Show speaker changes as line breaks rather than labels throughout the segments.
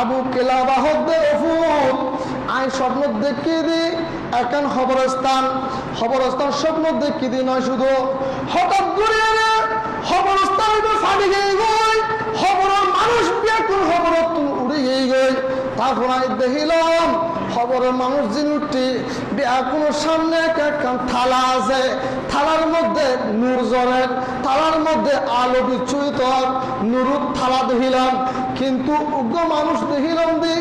Abu কেলাবা হদ্দে অফুত I স্বপ্ন দেখিয়ে দি এখন খবরস্থান। খবরস্থান স্বপ্ন দেখিয়ে দি নয় শুধু। হঠাৎ করে খবরস্থান ফাটি গিয়ে গই। খবর মানুষ ব্যাকুল খবর উড়ে গিয়ে গই। তারপর আমি দেখিলাম খবরের মানুষ জিনুটি কোনো সামনে একখান থালা আছে। থালার মধ্যে নূর জলের, থালার মধ্যে আলো বিচ্ছুরিত নুরুত থালা দেখিলাম, কিন্তু উগ্র মানুষ দেখিলাম দি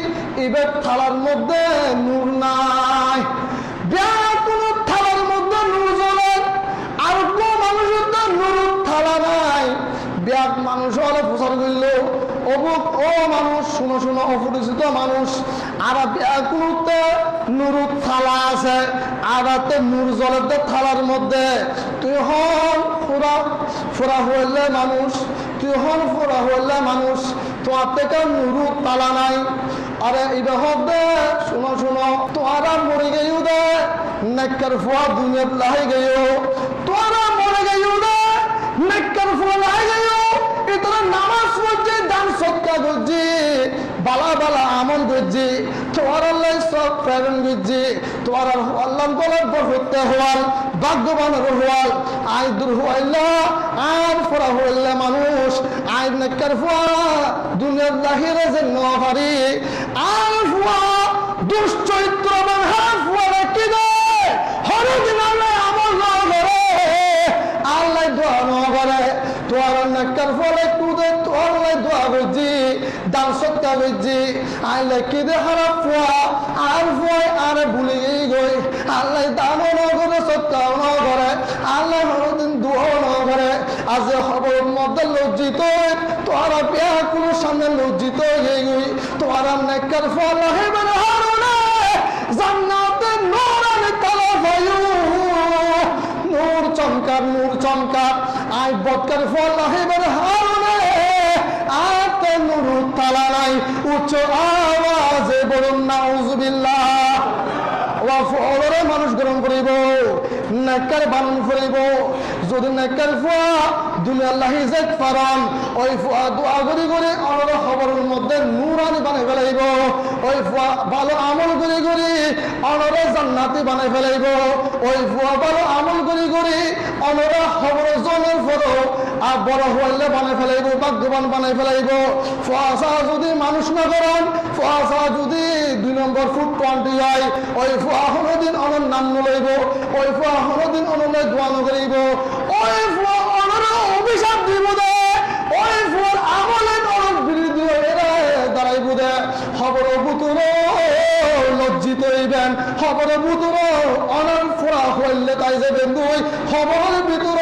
এবার থালার মধ্যে নূর নাই। ব্যাকুল অবুক, ও মানুষ, শুনো শুনো, অপরিচিত মানুষ আর ব্যাগুলোতে নুরুত থালা আছে আর তো নূর জলের থালার মধ্যে। তুই হন ফুরা ফুরা হইলে মানুষ, তুই হন ফুরা হইলে মানুষ তোমার থেকে নুরুত তালা নাই। আরে এটা হবে শুনো শুনো তোমারা মরে গেও দে নেকর ফুয়া দুনিয়াত লাহে গেও তোরা মরে গেও দে নেকর ফুয়া লাহে গেও ইতরা নামাজ পড়ছে দান সৎকা করছি বালা বালা মানুষ। আই নেকর ফুয়া দুনিয়ার যে ফুয়া দুশ্চরিত্রবান হার ফুয়া রাখি দে হরদিন আল্লাহ আমল না করে আল্লাহ দোয়া না করে তোর নেকর ফলে কুদে তোর লাই করছি দান সত্তা করছি আল্লাহ কি দে হারাপ ফুয়া, আর ফুয়াই আর ভুলে গই। গই আল্লাহ দানও না সত্তাও আল্লাহ হরদিন আজ লজ্জিত কোনো সামনে লজ্জিত হয়ে গই। ফল হেবেন হারুনে। জান্নাতে নূরানি তালা নূর চমকার নূর চমকার। আই বৎকার ফল হারুনে। নূর তালা মানুষ গ্রহণ করিব নেকার বানন করিব। যদি নেকার ফুয়া দুনিয়া আল্লাহ পারন, ওই ফুয়া দোয়া করি করে অনর খবরের মধ্যে নুরানি বানাই ফেলাইব। ওই ফুয়া ভালো আমল করি করি অনরে জান্নাতি বানাই ফেলাইব। ওই ফুয়া ভালো আমল করি করি অনরা খবর জনের ফটো আর বড় হইলে বানাই ফেলাইব, ভাগ্যবান বানাই ফেলাইব। ফুয়াশা যদি মানুষ না করেন, ফুয়াশা যদি দুই নম্বর ফুট হয় ওই অনর নাম নলইব, ওই ফুয়া হলদিন অনলে দোয়া নকরিব। ওই ফুয়া অভিশাপ দিব দে, ওই ফুয়ার আমলে অনর বিরুদ্ধে এরা দাঁড়াইব দে। খবর বুতুর লজ্জিত হইবেন খবর বুতুর অনর ফুয়া হইলে তাই যাবেন দুই খবরের ভিতর